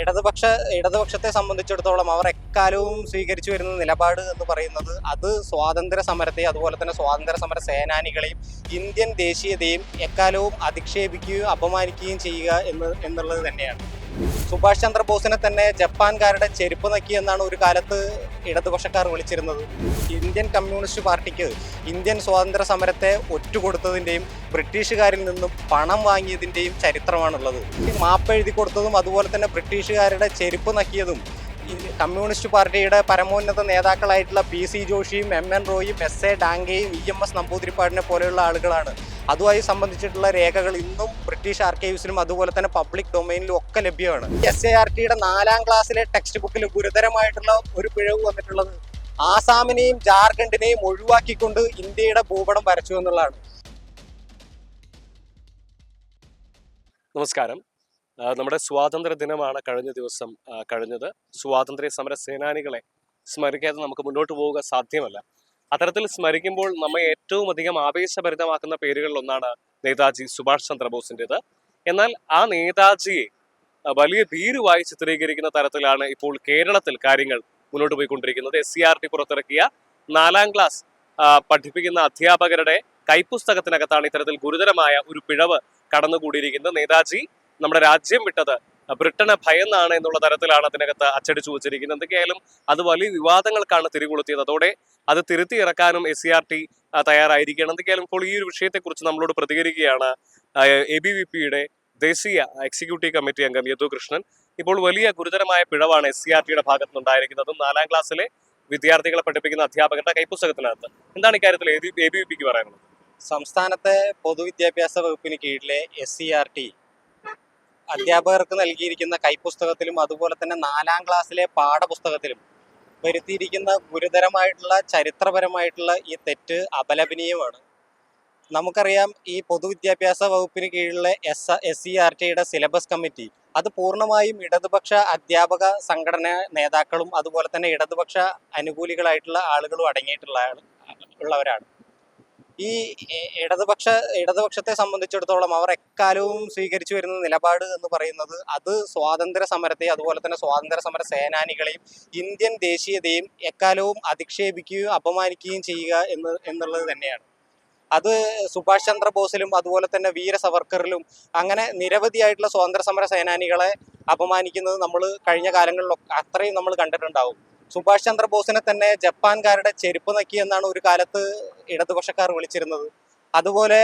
ഇടതുപക്ഷ ഇടതുപക്ഷത്തെ സംബന്ധിച്ചിടത്തോളം അവർ എക്കാലവും സ്വീകരിച്ചു വരുന്ന നിലപാട് എന്ന് പറയുന്നത് അത് സ്വാതന്ത്ര്യ സമരത്തെ അതുപോലെ തന്നെ സ്വാതന്ത്ര്യ സമര സേനാനികളെയും ഇന്ത്യൻ ദേശീയതയും എക്കാലവും അധിക്ഷേപിക്കുകയും അപമാനിക്കുകയും ചെയ്യുക എന്ന് എന്നുള്ളത് തന്നെയാണ്. സുഭാഷ് ചന്ദ്രബോസിനെ തന്നെ ജപ്പാൻകാരുടെ ചെരുപ്പ് നക്കി എന്നാണ് ഒരു കാലത്ത് ഇടതുപക്ഷക്കാർ വിളിച്ചിരുന്നത്. ഇന്ത്യൻ കമ്മ്യൂണിസ്റ്റ് പാർട്ടിക്ക് ഇന്ത്യൻ സ്വാതന്ത്ര്യ സമരത്തെ ഒറ്റുകൊടുത്തതിന്റെയും ബ്രിട്ടീഷുകാരിൽ നിന്നും പണം വാങ്ങിയതിന്റെയും ചരിത്രമാണുള്ളത്. മാപ്പ് എഴുതി കൊടുത്തതും അതുപോലെ തന്നെ ബ്രിട്ടീഷുകാരുടെ ചെരുപ്പ് നക്കിയതും കമ്മ്യൂണിസ്റ്റ് പാർട്ടിയുടെ പരമോന്നത നേതാക്കളായിട്ടുള്ള പി സി ജോഷിയും എം എൻ റോയും എസ് എ ഡാങ്കയും ഇ എം എസ് നമ്പൂതിരിപ്പാടിനെ പോലെയുള്ള ആളുകളാണ്. അതുമായി സംബന്ധിച്ചിട്ടുള്ള രേഖകൾ ഇന്നും ബ്രിട്ടീഷ് ആർക്കൈവ്സിലും അതുപോലെ തന്നെ പബ്ലിക് ഡൊമൈനിലും ഒക്കെ ലഭ്യമാണ്. എസ് എ ആർ ടിയുടെ നാലാം ക്ലാസ്സിലെ ടെക്സ്റ്റ് ബുക്കിൽ ഗുരുതരമായിട്ടുള്ള ഒരു പിഴവ് വന്നിട്ടുള്ളത് ആസാമിനെയും ജാർഖണ്ഡിനെയും ഒഴിവാക്കിക്കൊണ്ട് ഇന്ത്യയുടെ ഭൂപടം വരച്ചു എന്നുള്ളതാണ്. നമസ്കാരം. നമ്മുടെ സ്വാതന്ത്ര്യ ദിനമാണ് കഴിഞ്ഞ ദിവസം കഴിഞ്ഞത്. സ്വാതന്ത്ര്യ സമര സേനാനികളെ സ്മരിക്കാതെ നമുക്ക് മുന്നോട്ട് പോവുക സാധ്യമല്ല. അത്തരത്തിൽ സ്മരിക്കുമ്പോൾ നമ്മെ ഏറ്റവും അധികം ആവേശഭരിതമാക്കുന്ന പേരുകളിൽ ഒന്നാണ് നേതാജി സുഭാഷ് ചന്ദ്രബോസിന്റെത്. എന്നാൽ ആ നേതാജിയെ വലിയ ഭീരുവായി ചിത്രീകരിക്കുന്ന തരത്തിലാണ് ഇപ്പോൾ കേരളത്തിൽ കാര്യങ്ങൾ മുന്നോട്ട് പോയിക്കൊണ്ടിരിക്കുന്നത്. എസ് സി ആർ ടി പുറത്തിറക്കിയ നാലാം ക്ലാസ് പഠിപ്പിക്കുന്ന അധ്യാപകരുടെ കൈപ്പുസ്തകത്തിനകത്താണ് ഇത്തരത്തിൽ ഗുരുതരമായ ഒരു പിഴവ് കടന്നുകൂടിയിരിക്കുന്നത്. നേതാജി നമ്മുടെ രാജ്യം വിട്ടത്. ബ്രിട്ടനെ ഭയന്നാണ് എന്നുള്ള തരത്തിലാണ് അതിനകത്ത് അച്ചടിച്ചു വച്ചിരിക്കുന്നത്. എന്തൊക്കെയായാലും അത് വലിയ വിവാദങ്ങൾക്കാണ് തിരികൊളുത്തിയത്. അതോടെ അത് തിരുത്തി ഇറക്കാനും എസ് സി ആർ ടി തയ്യാറായിരിക്കുകയാണ്. എന്തൊക്കെയാലും ഇപ്പോൾ ഈ ഒരു വിഷയത്തെക്കുറിച്ച് നമ്മളോട് പ്രതികരിക്കുകയാണ് എ ബി വി പിയുടെ ദേശീയ എക്സിക്യൂട്ടീവ് കമ്മിറ്റി അംഗം യദു കൃഷ്ണൻ. ഇപ്പോൾ വലിയ ഗുരുതരമായ പിഴവാണ് എസ് സി ആർ ടിയുടെ ഭാഗത്ത് നിന്നുണ്ടായിരിക്കുന്നത് നാലാം ക്ലാസ്സിലെ വിദ്യാർത്ഥികളെ പഠിപ്പിക്കുന്ന അധ്യാപകരുടെ കൈപ്പുസ്തകത്തിനകത്ത്. എന്താണ് ഇക്കാര്യത്തിൽ എ ബി വി പിക്ക് പറയാനുള്ളത്? സംസ്ഥാനത്തെ പൊതുവിദ്യാഭ്യാസ വകുപ്പിന് കീഴിലെ എസ് സി ആർ ടി അധ്യാപകർക്ക് നൽകിയിരിക്കുന്ന കൈപ്പുസ്തകത്തിലും അതുപോലെ തന്നെ നാലാം ക്ലാസ്സിലെ പാഠപുസ്തകത്തിലും വരുത്തിയിരിക്കുന്ന ഗുരുതരമായിട്ടുള്ള ചരിത്രപരമായിട്ടുള്ള ഈ തെറ്റ് അപലപനീയമാണ്. നമുക്കറിയാം ഈ പൊതുവിദ്യാഭ്യാസ വകുപ്പിന് കീഴിലെ എസ് എസ് സി ആർ ടിയുടെ സിലബസ് കമ്മിറ്റി അത് പൂർണമായും ഇടതുപക്ഷ അധ്യാപക സംഘടന നേതാക്കളും അതുപോലെ തന്നെ ഇടതുപക്ഷ അനുകൂലികളായിട്ടുള്ള ആളുകളും അടങ്ങിയിട്ടുള്ള ഉള്ളവരാണ്. ഈ ഇടതുപക്ഷ ഇടതുപക്ഷത്തെ സംബന്ധിച്ചിടത്തോളം അവർ എക്കാലവും സ്വീകരിച്ചു വരുന്ന നിലപാട് എന്ന് പറയുന്നത് അത് സ്വാതന്ത്ര്യ സമരത്തെ അതുപോലെ തന്നെ സ്വാതന്ത്ര്യ സമര സേനാനികളെയും ഇന്ത്യൻ ദേശീയതയും എക്കാലവും അധിക്ഷേപിക്കുകയും അപമാനിക്കുകയും ചെയ്യുക എന്ന് എന്നുള്ളത് തന്നെയാണ്. അത് സുഭാഷ് ചന്ദ്രബോസിലും അതുപോലെ തന്നെ വീര സവർക്കറിലും അങ്ങനെ നിരവധിയായിട്ടുള്ള സ്വാതന്ത്ര്യ സമര സേനാനികളെ അപമാനിക്കുന്നത് നമ്മൾ കഴിഞ്ഞ കാലങ്ങളിലൊക്കെ അത്രയും നമ്മൾ കണ്ടിട്ടുണ്ടാവും. സുഭാഷ് ചന്ദ്രബോസിനെ തന്നെ ജപ്പാൻകാരുടെ ചെരുപ്പ് നക്കി എന്നാണ് ഒരു കാലത്ത് ഇടതുപക്ഷക്കാർ വിളിച്ചിരുന്നത്. അതുപോലെ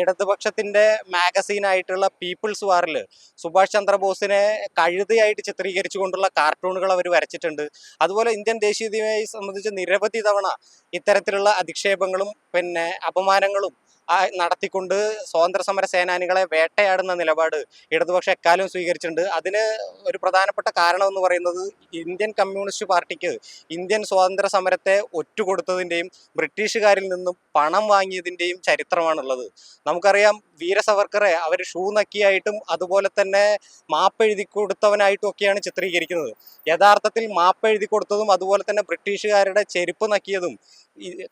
ഇടതുപക്ഷത്തിന്റെ മാഗസീനായിട്ടുള്ള പീപ്പിൾസ് വാറിൽ സുഭാഷ് ചന്ദ്രബോസിനെ കഴുതയായിട്ട് ചിത്രീകരിച്ചുകൊണ്ടുള്ള കാർട്ടൂണുകൾ അവർ വരച്ചിട്ടുണ്ട്. അതുപോലെ ഇന്ത്യൻ ദേശീയതയെ സംബന്ധിച്ച് നിരവധി തവണ ഇത്തരത്തിലുള്ള അധിക്ഷേപങ്ങളും പിന്നെ അപമാനങ്ങളും നടത്തിക്കൊണ്ട് സ്വാതന്ത്ര്യ സമര സേനാനികളെ വേട്ടയാടുന്ന നിലപാട് ഇടതുപക്ഷം എക്കാലം സ്വീകരിച്ചിട്ടുണ്ട്. അതിന് ഒരു പ്രധാനപ്പെട്ട കാരണം എന്ന് പറയുന്നത് ഇന്ത്യൻ കമ്മ്യൂണിസ്റ്റ് പാർട്ടിക്ക് ഇന്ത്യൻ സ്വാതന്ത്ര്യ സമരത്തെ ഒറ്റുകൊടുത്തതിന്റെയും ബ്രിട്ടീഷുകാരിൽ നിന്നും പണം വാങ്ങിയതിന്റെയും ചരിത്രമാണുള്ളത്. നമുക്കറിയാം വീരസവർക്കറെ അവർ ഷൂ നക്കിയായിട്ടും അതുപോലെ തന്നെ മാപ്പ് എഴുതി കൊടുത്തവനായിട്ടും ഒക്കെയാണ് ചിത്രീകരിക്കുന്നത്. യഥാർത്ഥത്തിൽ മാപ്പ് എഴുതി കൊടുത്തതും അതുപോലെ തന്നെ ബ്രിട്ടീഷുകാരുടെ ചെരുപ്പ് നക്കിയതും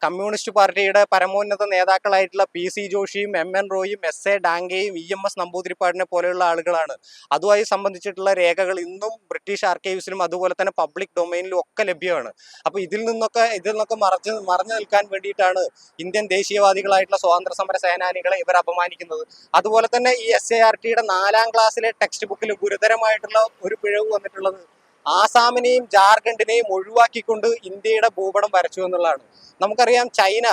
കമ്മ്യൂണിസ്റ്റ് പാർട്ടിയുടെ പരമോന്നത നേതാക്കളായിട്ടുള്ള പി സി ജോഷിയും എം എൻ റോയും എസ് എ ഡാങ്കയും ഇ എം എസ് നമ്പൂതിരിപ്പാടിനെ പോലെയുള്ള ആളുകളാണ്. അതുമായി സംബന്ധിച്ചിട്ടുള്ള രേഖകൾ ഇന്നും ബ്രിട്ടീഷ് ആർക്കൈവ്സിലും അതുപോലെ തന്നെ പബ്ലിക് ഡൊമൈനിലും ഒക്കെ ലഭ്യമാണ്. അപ്പോൾ ഇതിൽ നിന്നൊക്കെ ഇതിൽ നിന്നൊക്കെ മറച്ച് മറഞ്ഞു നിൽക്കാൻ വേണ്ടിയിട്ടാണ് ഇന്ത്യൻ ദേശീയവാദികളായിട്ടുള്ള സ്വാതന്ത്ര്യ സമര സേനാനികളെ ഇവർ അപമാനിക്കുന്നത്. അതുപോലെ തന്നെ ഈ എസ് എ ആർ ടിയുടെ നാലാം ക്ലാസ്സിലെ ടെക്സ്റ്റ് ബുക്കിൽ ഗുരുതരമായിട്ടുള്ള ഒരു പിഴവ് വന്നിട്ടുള്ളത് ആസാമിനെയും ജാർഖണ്ഡിനെയും ഒഴിവാക്കിക്കൊണ്ട് ഇന്ത്യയുടെ ഭൂപടം വരച്ചു എന്നുള്ളതാണ്. നമുക്കറിയാം ചൈന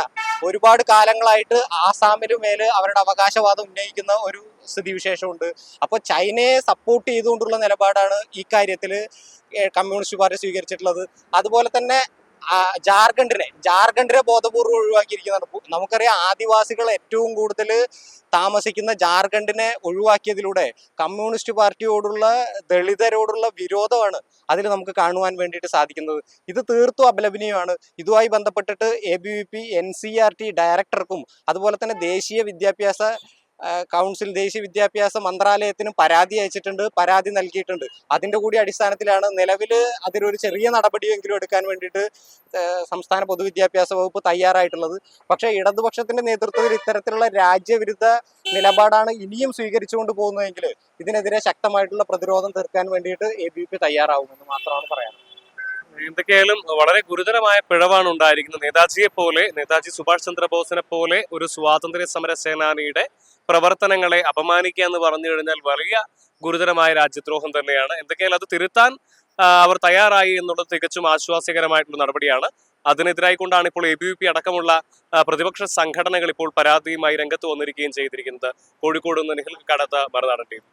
ഒരുപാട് കാലങ്ങളായിട്ട് ആസാമിന് മേൽ അവരുടെ അവകാശവാദം ഉന്നയിക്കുന്ന ഒരു സ്ഥിതിവിശേഷമുണ്ട്. അപ്പോൾ ചൈനയെ സപ്പോർട്ട് ചെയ്തുകൊണ്ടുള്ള നിലപാടാണ് ഈ കാര്യത്തിൽ കമ്മ്യൂണിസ്റ്റ് പാർട്ടി സ്വീകരിച്ചിട്ടുള്ളത്. അതുപോലെ തന്നെ ജാർഖണ്ഡിനെ ജാർഖണ്ഡിനെ ബോധപൂർവം ഒഴിവാക്കിയിരിക്കുന്നതാണ്. നമുക്കറിയാം ആദിവാസികൾ ഏറ്റവും കൂടുതൽ താമസിക്കുന്ന ജാർഖണ്ഡിനെ ഒഴിവാക്കിയതിലൂടെ കമ്മ്യൂണിസ്റ്റ് പാർട്ടിയോടുള്ള ദളിതരോടുള്ള വിരോധമാണ് അതിൽ നമുക്ക് കാണുവാൻ വേണ്ടിയിട്ട് സാധിക്കുന്നത്. ഇത് തീർത്തും അപലപനീയമാണ്. ഇതുമായി ബന്ധപ്പെട്ടിട്ട് A B V P N C R T ഡയറക്ടർക്കും അതുപോലെ തന്നെ ദേശീയ വിദ്യാഭ്യാസ കൗൺസിൽ ദേശീയ വിദ്യാഭ്യാസ മന്ത്രാലയത്തിനും പരാതി അയച്ചിട്ടുണ്ട് പരാതി നൽകിയിട്ടുണ്ട്. അതിന്റെ കൂടി അടിസ്ഥാനത്തിലാണ് നിലവിൽ അതിലൊരു ചെറിയ നടപടിയെങ്കിലും എടുക്കാൻ വേണ്ടിയിട്ട് സംസ്ഥാന പൊതുവിദ്യാഭ്യാസ വകുപ്പ് തയ്യാറായിട്ടുള്ളത്. പക്ഷേ ഇടതുപക്ഷത്തിന്റെ നേതൃത്വത്തിൽ ഇത്തരത്തിലുള്ള രാജ്യവിരുദ്ധ നിലപാടാണ് ഇനിയും സ്വീകരിച്ചുകൊണ്ട് പോകുന്നതെങ്കിൽ ഇതിനെതിരെ ശക്തമായിട്ടുള്ള പ്രതിരോധം തീർക്കാൻ വേണ്ടിയിട്ട് എ ബി പി തയ്യാറാവുമെന്ന് മാത്രമാണ് പറയാനുള്ളത്. എന്തൊക്കെയായാലും വളരെ ഗുരുതരമായ പിഴവാണ് ഉണ്ടായിരിക്കുന്നത്. നേതാജിയെ പോലെ നേതാജി സുഭാഷ് ചന്ദ്രബോസിനെ പോലെ ഒരു സ്വാതന്ത്ര്യ സമര സേനാനിയുടെ പ്രവർത്തനങ്ങളെ അപമാനിക്കുക എന്ന് പറഞ്ഞു കഴിഞ്ഞാൽ വലിയ ഗുരുതരമായ രാജ്യദ്രോഹം തന്നെയാണ്. എന്തൊക്കെയാലും അത് തിരുത്താൻ അവർ തയ്യാറായി എന്നുള്ളത് തികച്ചും ആശ്വാസകരമായിട്ടുള്ള നടപടിയാണ്. അതിനെതിരായിക്കൊണ്ടാണ് ഇപ്പോൾ എ ബി വി പി അടക്കമുള്ള പ്രതിപക്ഷ സംഘടനകൾ ഇപ്പോൾ പരാതിയുമായി രംഗത്ത് വന്നിരിക്കുകയും ചെയ്തിരിക്കുന്നത്. കോഴിക്കോട് നിന്ന് നിഖിൽ കടത്ത മറുനാടൻ ടീം